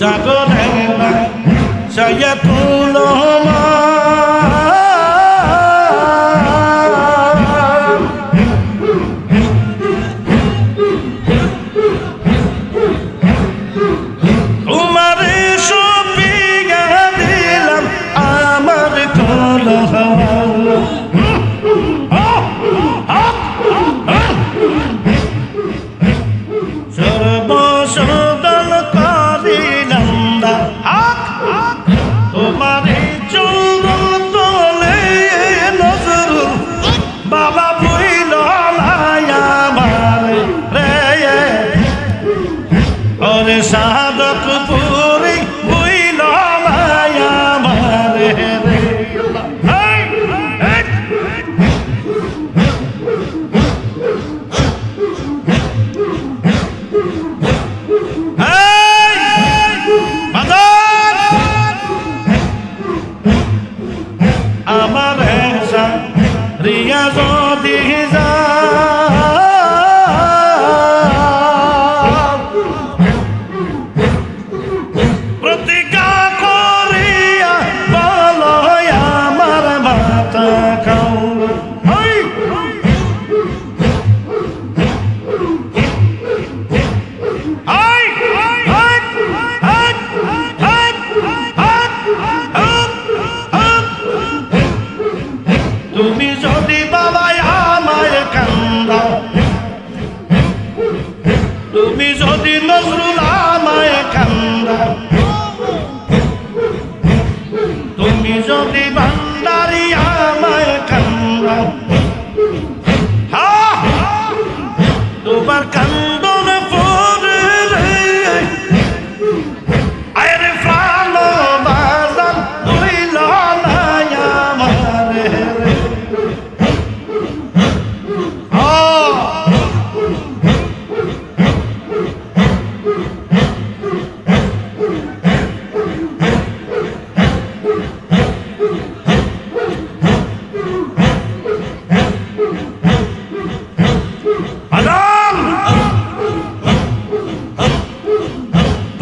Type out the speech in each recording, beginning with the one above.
سقر سيكون هما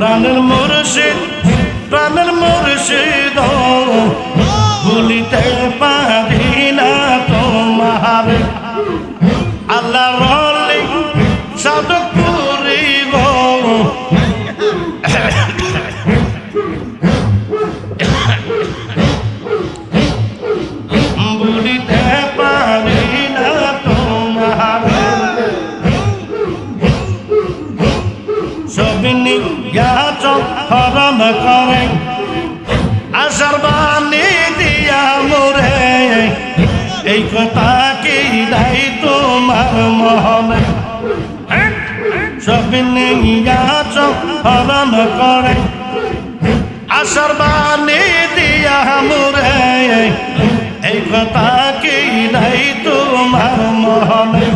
প্রাণের মুর্শিদ প্রাণের মুর্শিদ বলিতে পা নিয়াছ হরণ করে। আসর বাণী দিয়া মুরে এই কথা কি নাই তোমার মহলে?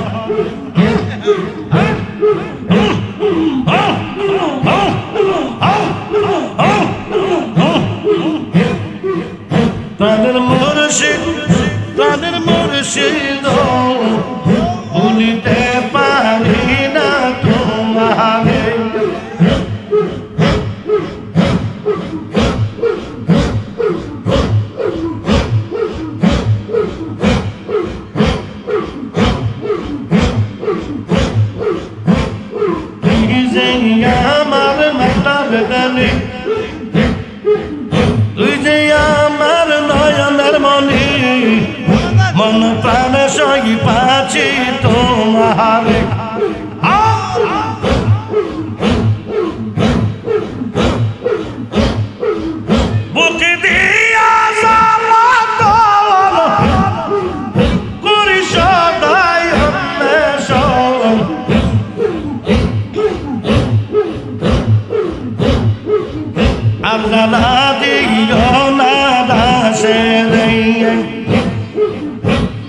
হারে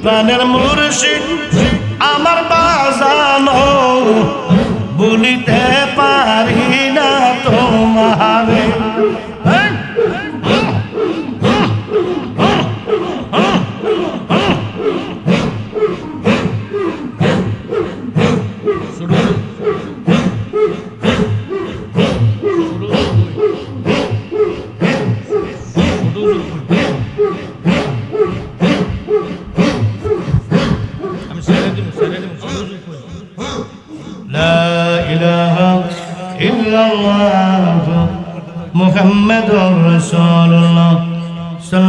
Planet Motor City. ತೆ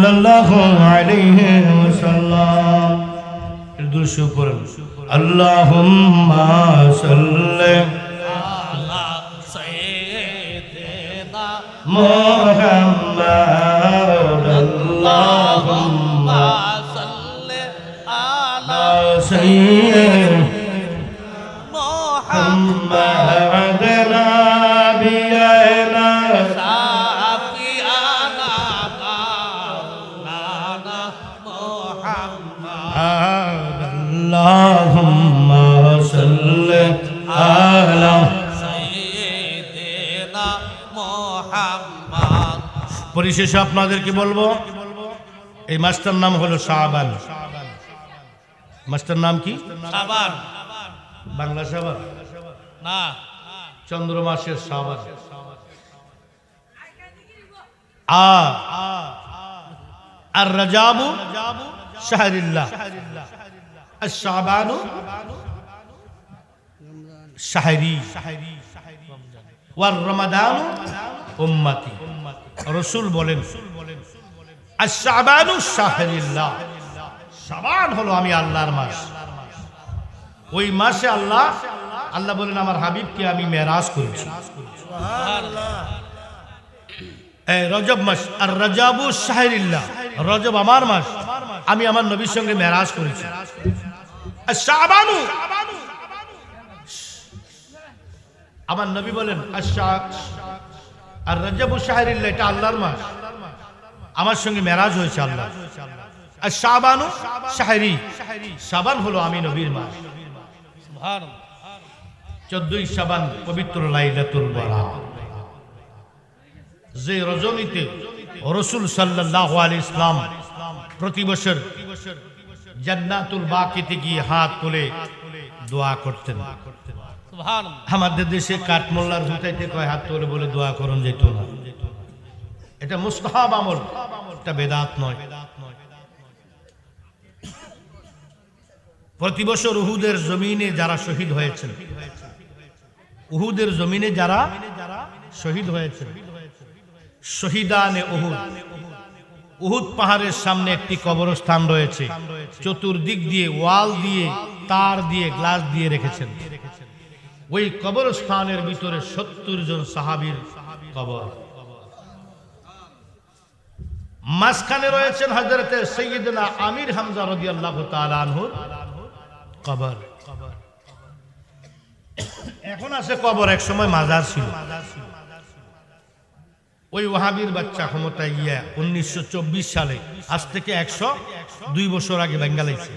اللہ علیہ وسلم دوسرے اوپر اللہم صلی اللہ سیدنا পরিশেষে আপনাদেরকে বলব এই মাস্টার নাম হলো শাহবান মাস্টার নাম কি? সাবান বাংলা শাহবান না। চন্দ্র মাসের শাহবান আ। আর রাজাবু শাহরিল্লাহ। আর শাহবানু শাহরি। ওয়ার রমাদানু উম্মতি। রসুল বলেন আমি আল্লাহর মাস। ওই মাসে আল্লাহ আল্লাহ বলেন, আমার হাবিবকে আমি মেরাজ করেছি। রজব মাস, আর রজাবু শাহরিল্লাহ। রজব আমার মাস, আমি আমার নবীর সঙ্গে মেরাজ করেছি। আমার নবী বলেন আর রজবু শাহরিল্লাহ এটা আল্লাহর মাস। আমার সঙ্গে মেরাজ হয়েছে আল্লাহ। আর শাবানু শাহরি। শাবান হলো আমি নবীর মাস। চোদ্দই সাবান পবিত্র লাইলাতুল বারাত যে রজনীতে রসুল সাল্লাহ আলী ইসলাম প্রতি বছর জান্নাতুল বাকিতে গিয়ে হাত তুলে দোয়া করতেন। আমাদের দেশে কাঠমোল্লার হুতাইতে কয় হাত তুলে বলে দোয়া করুন যেত না। এটা মুস্তাহাব আমল, এটা বেদাত নয়। প্রতি বছর উহুদের জমিনে যারা শহীদ হয়েছেন, উহুদের জমিনে যারা শহীদ হয়েছেন, শহীদানে উহুদ। উহুদ পাহাড়ের সামনে একটি কবরস্থান রয়েছে, চতুর্দিক দিয়ে ওয়াল দিয়ে, তার দিয়ে, গ্লাস দিয়ে রেখেছেন। ওই কবরস্থানের ভিতরে সত্তর জন সাহাবীর কবর। মাঝখানে রয়েছেন হজরতে সৈয়দনা আমির হামজা তাআলা আনহুর কবর। এখন আছে কবর, এক সময় মাজার ছিল। ওই ওয়াহাবির বাচ্চা ক্ষমতায় গিয়া উনিশশো চব্বিশ সালে, আজ থেকে একশো দুই বছর আগে বেঙ্গালাইছে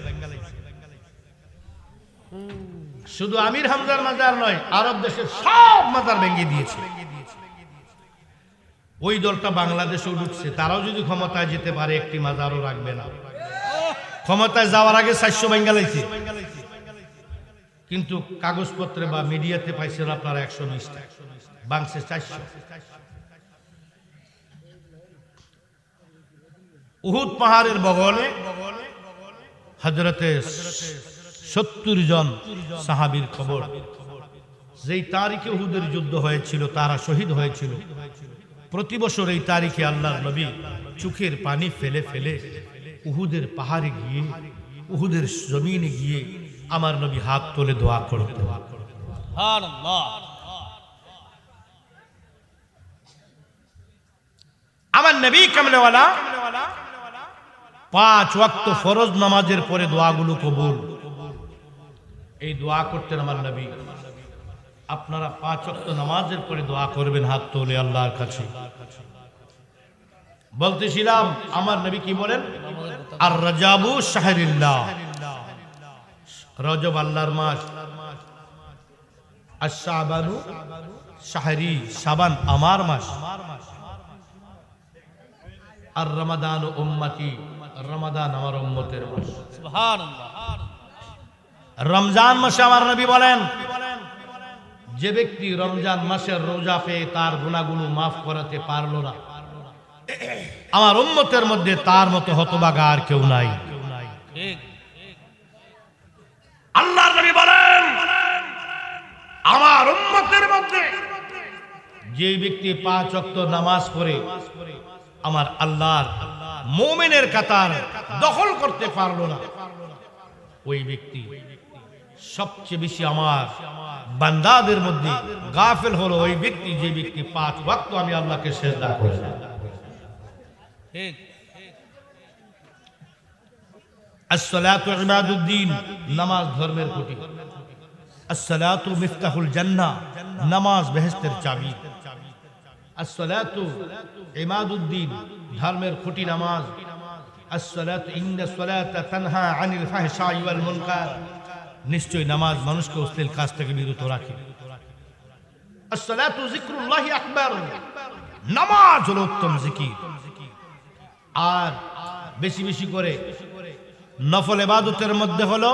শুধু আমির হামজার মাজার নয়, আরব দেশের সব মাজার ভেঙে দিয়েছে। ওই দলটা বাংলাদেশেও ঢুকছে, তারাও যদি ক্ষমতায় যেতে পারে, একটি মাজারও রাখবে না। ক্ষমতায় যাওয়ার আগে চারশো বেঙ্গালাইছে কিন্তু কাগজপত্রে বা মিডিয়াতে পাইছেন আপনারা একশো বিশটা। বাংসে চারশো। উহুদ পাহাড়ের বগলে হজরতে সত্তর জন সাহাবির খবর। যেই তারিখে উহুদের যুদ্ধ হয়েছিল তারা শহীদ হয়েছিল। প্রতি বছর এই তারিখে আল্লাহ নবী চোখের পানি ফেলে ফেলে উহুদের পাহাড়ে গিয়ে উহুদের জমিনে গিয়ে আমার নবী হাত তোলে দোয়া করতে আমার নবী কামলেওয়ালা পাঁচ ওয়াক্ত ফরজ নামাজের পরে দোয়াগুলো কবুল। এই দোয়া করতেন আমার নবী। আপনারা পাঁচ ওয়াক্ত নামাজের পরে দোয়া করবেন হাত তোলে আল্লাহর কাছে। বলতেছিলাম, আমার নবী কি বলেন? আর রাজাবু শাহরিল্লাহ। রজব আল্লাহর মাস। আর শাবানু শাহরি, শাবান আমার মাস। আর রমাদান উম্মতি, রমাদান আমার উম্মতের মাস। রমজান মাসে আমার নবী বলেন, যে ব্যক্তি রমজান মাসের রোজা পেয়ে তার গুণাগুলো মাফ করাতে পারল না, আমার উম্মতের মধ্যে তার মতো হতবাগা আর কেউ নাই। আল্লাহ নবী বলেন, আমার উম্মতের মধ্যে যে ব্যক্তি পাঁচ অক্ত নামাজ পড়ে, আমার আল্লাহর মোমেনের কাতার দখল করতে পারল না, ওই ব্যক্তি সবচেয়ে বেশি আমার বান্দাদের মধ্যে গাফেল হলো ওই ব্যক্তি, যে ব্যক্তি পাঁচ ওয়াক্ত আমি আল্লাহকে সেজদা করে নামাজ ধর্মের ধর্মের খুঁটি নামাজ। আসসালাতু নিশ্চয় নামাজ মানুষকে অশ্লীল কাজ থেকে বিরত রাখে। নামাজ হলো উত্তম জিকির আর বেশি বেশি করে নফল ইবাদতের মধ্যে হলো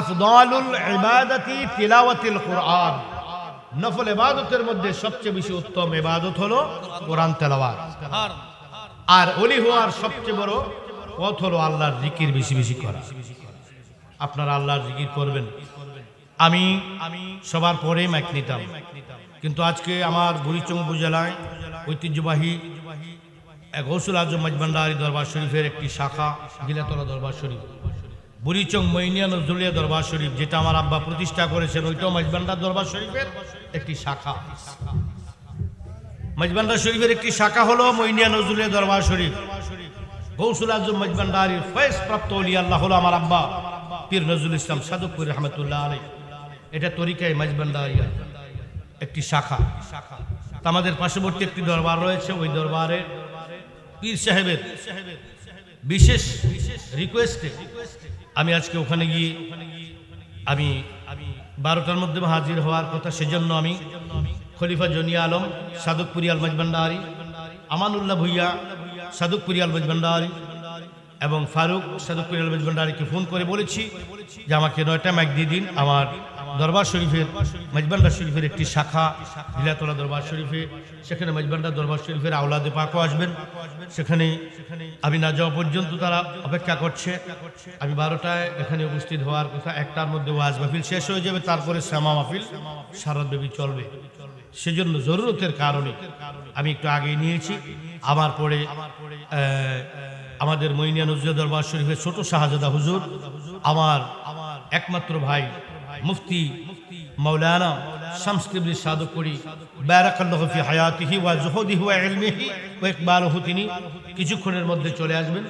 আফদালুল ইবাদাতি তিলাওয়াতিল কোরআন। নফল ইবাদতের মধ্যে সবচেয়ে বেশি উত্তম ইবাদত হলো কোরআন তেলাওয়াত। আর ওলি হওয়ার সবচেয়ে বড় পথ হলো আল্লাহর জিকির বেশি বেশি করা। আপনারা আল্লাহর জিকির করবেন। আমি আমি সবার পরে মাইক নিতাম। কিন্তু আজকে আমার বুড়িচং উপজেলায় ঐতিহ্যবাহী গৌসুল আজম মজবান্ডারি দরবার শরীফের একটি শাখা, গিলাতলা দরবার শরীফ। বুড়িচং মৈনিয়া নজরুলিয়া দরবার শরীফ, যেটা আমার আব্বা প্রতিষ্ঠা করেছেন, ওইটাও মজবান্ডার দরবার শরীফের একটি শাখা। মজবান্ডার শরীফের একটি শাখা হলো মৈনিয়া নজরুলিয়া দরবার শরীফ। গৌসুল আজম মজবান্ডারির ফয়েজ প্রাপ্ত অলি আল্লাহ হলো আমার আব্বা। পীর নজরুল ইসলাম সাদুকপুর রহমতুল্লাহ আলাই এটা তরিকায় মজবান্ডারিয়া একটি শাখা। আমাদের পার্শ্ববর্তী একটি দরবার রয়েছে, ওই দরবারে পীর সাহেবের বিশেষ রিকোয়েস্টে আমি আজকে ওখানে গিয়ে আমি বারোটার মধ্যে হাজির হওয়ার কথা সেজন্য আমি খলিফা জনিয়া আলম সাদুকপুরি আল মজবান্ডারি আমানুল্লাহ ভুইয়া সাদুকপুরি আল এবং ফারুক মজবান্ডারিকে ফোন করে বলেছি যে আমাকে নয়টা ম্যাক দিয়ে দিন আমার দরবার শরীফের, মজবান্ডার শরীফের একটি শাখা, বিলাতলা দরবার শরীফে। সেখানে মজবান্ডার দরবার শরীফের আওলাদে পাকও আসবেন। সেখানে আমি না যাওয়া পর্যন্ত তারা অপেক্ষা করছে। আমি বারোটায় এখানে উপস্থিত হওয়ার কথা, একটার মধ্যে ওয়াজ মাহফিল শেষ হয়ে যাবে, তারপরে শ্যামা মাহফিল সারাদেবী চলবে। সেজন্য জরুরতের কারণে আমি একটু আগে নিয়েছি। আমার পরে আমাদের মইনিয়া নজরুল দরবার শরীফের ছোট শাহজাদা হুজুর, আমার আমার একমাত্র ভাই মুফতি মৌলানা শামসকিবলি সাদক করি বারাকাল্লাহু ফি হায়াতিহি ওয়া জুহুদিহি ওয়া ইলমিহি ওয়া ইকবালুহু। তিনি কিছুক্ষণের মধ্যে চলে আসবেন।